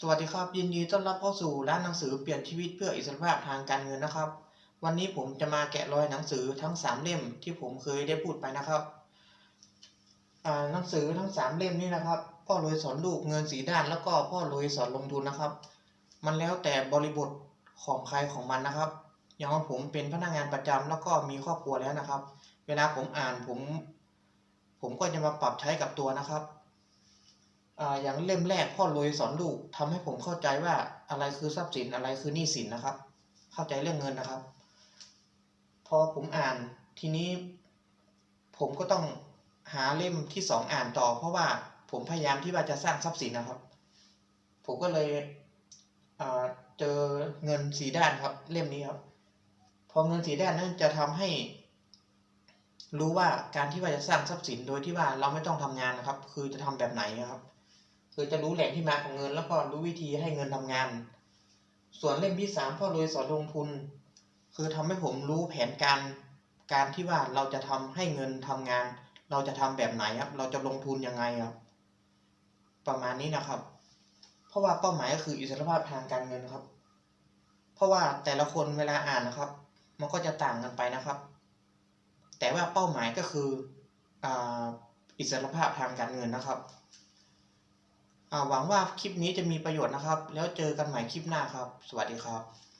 สวัสดีครับยินดีต้อนรับเข้าสู่ร้านหนังสือเปลี่ยนชีวิตเพื่ออิสรภาพทางการเงินนะครับ วันนี้ผมจะมาแกะรอยหนังสือทั้งสามเล่มที่ผมเคยได้พูดไปนะครับอ่าหนังสือทั้งสามเล่มนี้นะครับ พ่อรวยสอนลูกเงินสีด้าน แล้วก็พ่อรวยสอนลงทุนนะครับ มันแล้วแต่บริบทของใครของมันนะครับ อย่างของผมเป็นพนักงานประจำแล้วก็มีครอบครัวแล้วนะครับ เวลาผมอ่านผม ผมก็จะมาปรับใช้กับตัวนะครับ อ่าอย่างเล่มแรกพ่อรวยสอนลูกทำให้ผมเข้าใจว่าอะไรคือทรัพย์สินอะไรคือหนี้สินนะครับ เข้าใจเรื่องเงินนะครับ พอผมอ่านทีนี้ ผมก็ต้องหาเล่มที่สองอ่านต่อ เพราะว่าผมพยายามที่ว่าจะสร้างทรัพย์สินนะครับ ผมก็เลยอ่าเจอเงินสีด้านครับ เล่มนี้ครับ พอเงินสีด้านนั้นจะทำให้ รู้ว่าการที่ว่าจะสร้างทรัพย์สินโดยที่ว่าเราไม่ต้องทำงานนะครับ คือจะทำแบบไหนนะครับ คือจะรู้แหล่งที่มาของเงิน แล้วก็รู้วิธีให้เงินทำงาน ส่วนเล่มที่สามพ่อรวยสอนลงทุน คือทำให้ผมรู้แผนการการที่ว่าเราจะทำให้เงินทำงาน เราจะทำแบบไหนครับ เราจะลงทุนยังไงครับ ประมาณนี้นะครับ เพราะว่าเป้าหมายก็คืออิสรภาพทางการเงินครับ เพราะว่าแต่ละคนเวลาอ่านนะครับ มันก็จะต่างกันไปนะครับ แต่ว่าเป้าหมายก็คืออาอิสรภาพทางการเงินนะครับ หวังว่าคลิปนี้จะมีประโยชน์นะครับ แล้วเจอกันใหม่คลิปหน้าครับ สวัสดีครับ